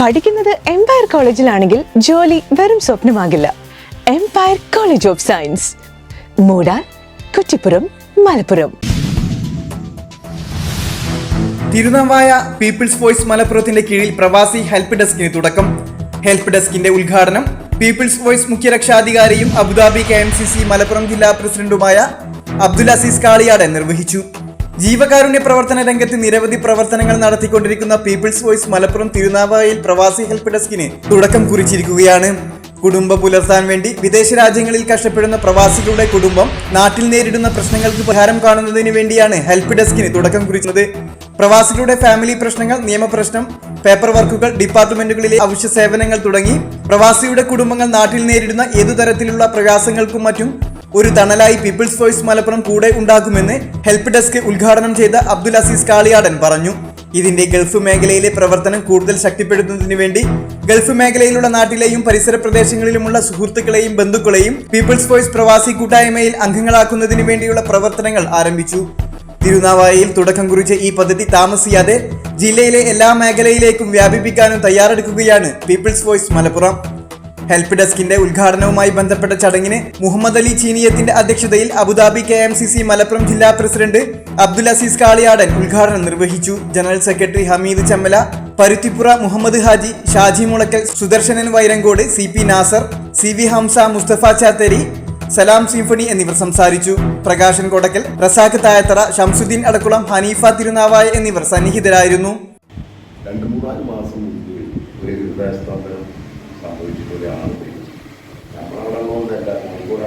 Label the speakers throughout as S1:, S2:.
S1: പഠിക്കുന്നത് എംപയർ കോളേജിലാണെങ്കിൽ ജോലി വെറും സ്വപ്നമാകില്ല. Empire College of Science Moodal Kuttippuram Malappuram.
S2: Tirunavaya People's Voice മലപ്പുറത്തിന്റെ കീഴിൽ പ്രവാസി ഹെൽപ്പ് ഡെസ്കിന് തുടക്കം. ഹെൽപ്പ് ഡെസ്കിന്റെ ഉദ്ഘാടനം People's Voice മുഖ്യരക്ഷാധികാരിയും Abu Dhabi K M C C Malappuram ജില്ലാ പ്രസിഡന്റുമായ അബ്ദുൽ അസീസ് കാളിയാടൻ നിർവഹിച്ചു. ജീവകാരുണ്യ പ്രവർത്തന രംഗത്ത് നിരവധി പ്രവർത്തനങ്ങൾ നടത്തിക്കൊണ്ടിരിക്കുന്ന പീപ്പിൾസ് വോയിസ് മലപ്പുറം തിരുനാവായിൽ പ്രവാസി ഹെൽപ്പ് ഡെസ്കിന് തുടക്കം കുറിച്ചിരിക്കുകയാണ്. കുടുംബ പുലർത്താൻ വേണ്ടി വിദേശ രാജ്യങ്ങളിൽ കഷ്ടപ്പെടുന്ന പ്രവാസികളുടെ കുടുംബം നാട്ടിൽ നേരിടുന്ന പ്രശ്നങ്ങൾക്ക് പരിഹാരം കാണുന്നതിന് വേണ്ടിയാണ് ഹെൽപ്പ് ഡെസ്കിന് തുടക്കം കുറിച്ചത് പ്രവാസികളുടെ ഫാമിലി പ്രശ്നങ്ങൾ നിയമപ്രശ്നം പേപ്പർ വർക്കുകൾ ഡിപ്പാർട്ട്മെന്റുകളിലെ അവശ്യ സേവനങ്ങൾ തുടങ്ങി പ്രവാസിയുടെ കുടുംബങ്ങൾ നാട്ടിൽ നേരിടുന്ന ഏതു തരത്തിലുള്ള പ്രയാസങ്ങൾക്കും മറ്റും ഒരു തണലായി പീപ്പിൾസ് വോയിസ് മലപ്പുറം കൂടെ ഉണ്ടാകുമെന്ന് ഹെൽപ്പ് ഡെസ്ക് ഉദ്ഘാടനം ചെയ്ത അബ്ദുൽ അസീസ് കാളിയാടൻ പറഞ്ഞു. ഇതിന്റെ ഗൾഫ് മേഖലയിലെ പ്രവർത്തനം കൂടുതൽ ശക്തിപ്പെടുത്തുന്നതിന് വേണ്ടി ഗൾഫ് മേഖലയിലുള്ള നാട്ടിലെയും പരിസര പ്രദേശങ്ങളിലുമുള്ള സുഹൃത്തുക്കളെയും ബന്ധുക്കളെയും പീപ്പിൾസ് വോയിസ് പ്രവാസി കൂട്ടായ്മയിൽ അംഗങ്ങളാക്കുന്നതിന് വേണ്ടിയുള്ള പ്രവർത്തനങ്ങൾ ആരംഭിച്ചു. തിരുനാവായയിൽ തുടക്കം കുറിച്ച ഈ പദ്ധതി താമസിയാതെ ജില്ലയിലെ എല്ലാ മേഖലയിലേക്കും വ്യാപിപ്പിക്കാനും തയ്യാറെടുക്കുകയാണ് പീപ്പിൾസ് വോയിസ് മലപ്പുറം. ഹെൽപ്പ് ഡെസ്കിന്റെ ഉദ്ഘാടനവുമായി ബന്ധപ്പെട്ട ചടങ്ങിന് മുഹമ്മദ് അലി ചീനിയത്തിന്റെ അധ്യക്ഷതയിൽ Abu Dhabi K M C C Malappuram ജില്ലാ പ്രസിഡന്റ് അബ്ദുൽ അസീസ് കാളിയാടൻ ഉദ്ഘാടനം നിർവഹിച്ചു. General secretary Hameed Chammala Paruthippura Muhammad Haji Shaji Mulakkal Sudarshanan Vairankode C P Nasar C V Hamza Musthafa Chatheri Salam Symphony എന്നിവർ സംസാരിച്ചു. പ്രകാശൻ കൊടക്കൽ റസാഖ് തായത്തറ ഷംസുദ്ദീൻ അടക്കുളം ഹനീഫ തിരുനാവായ എന്നിവർ സന്നിഹിതരായിരുന്നു.
S3: രണ്ട് മൂന്നാൽ മാസം ഒരു ഹൃദയസ്തംഭനം സംഭവിച്ചിട്ട് ഒരാൾ മരിച്ചു നമ്മളവിടെ ഒന്നല്ല കോഴിക്കോട്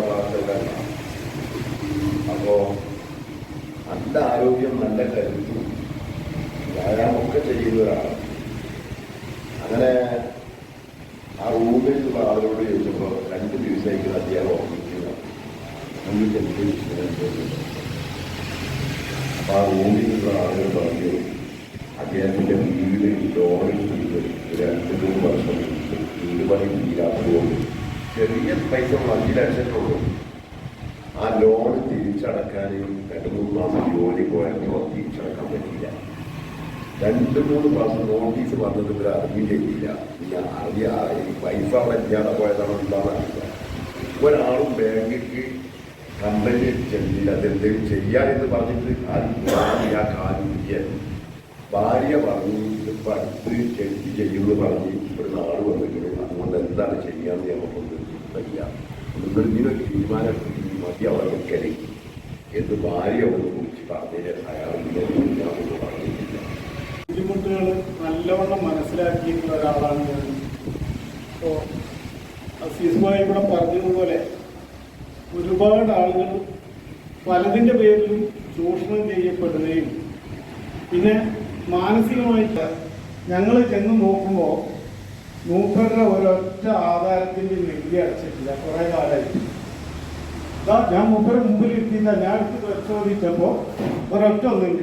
S3: അപ്പോൾ നല്ല ആരോഗ്യം നല്ല കരുത്തും വ്യായാമമൊക്കെ ചെയ്യുന്ന ഒരാളാണ് അങ്ങനെ ആ റൂമിലുള്ള ആളുകളോട് ചോദിച്ചപ്പോൾ രണ്ട് ദിവസമായിട്ട് അദ്ദേഹം ഓർമ്മിക്കുക നമുക്ക് എന്ത് വിഷയം അപ്പോൾ ആ റൂമിലുള്ള ആളുകൾ പറഞ്ഞു അദ്ദേഹത്തിന്റെ വീട് ലോണിൽ ഒരു രണ്ട് മൂന്ന് വർഷം വീട് പണി തീരാത്തതുകൊണ്ട് ചെറിയ പൈസ അഞ്ച് ലക്ഷത്തുള്ളൂ ആ ലോൺ തിരിച്ചടക്കാൻ രണ്ട് മൂന്ന് മാസം ജോലി പോയപ്പോൾ തിരിച്ചടക്കാൻ പറ്റില്ല രണ്ട് മൂന്ന് മാസം നോട്ടീസ് വന്നത് ഇവർ അറിയുകയും ചെയ്തില്ല ഞാൻ അറിയ പൈസ വഞ്ചാതെ പോയതാണോ എന്താണെന്ന് ഒരാളും ബാങ്കിക്ക് കമ്പനി ചെന്നില്ല അതെന്തെങ്കിലും ചെയ്യാമെന്ന് പറഞ്ഞിട്ട് ആ കാര്യം ഭാര്യ പറഞ്ഞു ഇതിപ്പോൾ അടുത്ത് ചെക്ക് ചെയ്യുമെന്ന് പറഞ്ഞ് ഒരു നാട് അതുകൊണ്ട് എന്താണ് ചെയ്യാന്ന് നമുക്കൊന്ന് വയ്യ തീരുമാനം മതി അവിടെ നിൽക്കൽ. എന്ന് ഭാര്യ ഒന്ന് കുറിച്ച് പറഞ്ഞതിന് അയാളില്ല ഞാനൊന്നും പറഞ്ഞിട്ടില്ല.
S4: ബുദ്ധിമുട്ടുകൾ നല്ലവണ്ണം മനസ്സിലാക്കിയിട്ടുള്ള ഒരാളാണ് ഞാൻ. ഇപ്പോൾ അസീസുമായി ഇവിടെ പറഞ്ഞതുപോലെ ഒരുപാട് ആളുകൾ പലതിന്റെ പേരിലും ചൂഷണം ചെയ്യപ്പെടുകയും പിന്നെ മാനസികമായിട്ട് ഞങ്ങൾ ചെന്ന് നോക്കുമ്പോൾ മൂപ്പരുടെ ഒരൊറ്റ ആധാരത്തിന്റെ നികുതി അടച്ചിട്ടില്ല. കുറെ കാലമായിട്ട് ഞാൻ മൂപ്പര് മുമ്പിൽ ഇരുത്തിയില്ല. ഞാൻ എടുത്ത് പരിശോധിച്ചപ്പോൾ ഒരൊറ്റ ഒന്നും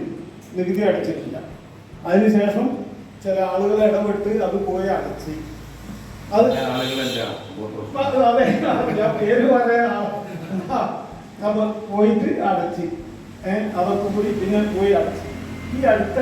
S4: നികുതി അടച്ചിട്ടില്ല. അതിനുശേഷം ചില ആളുകൾ ഇടപെട്ട് അത് പോയി അടച്ച്. അത് അത്. ഞാൻ പേര് പറയാൻ പോയിട്ട് അടച്ച്. അതൊക്കെ കൂടി പിന്നെ പോയി അടച്ച്. ഈ അടുത്ത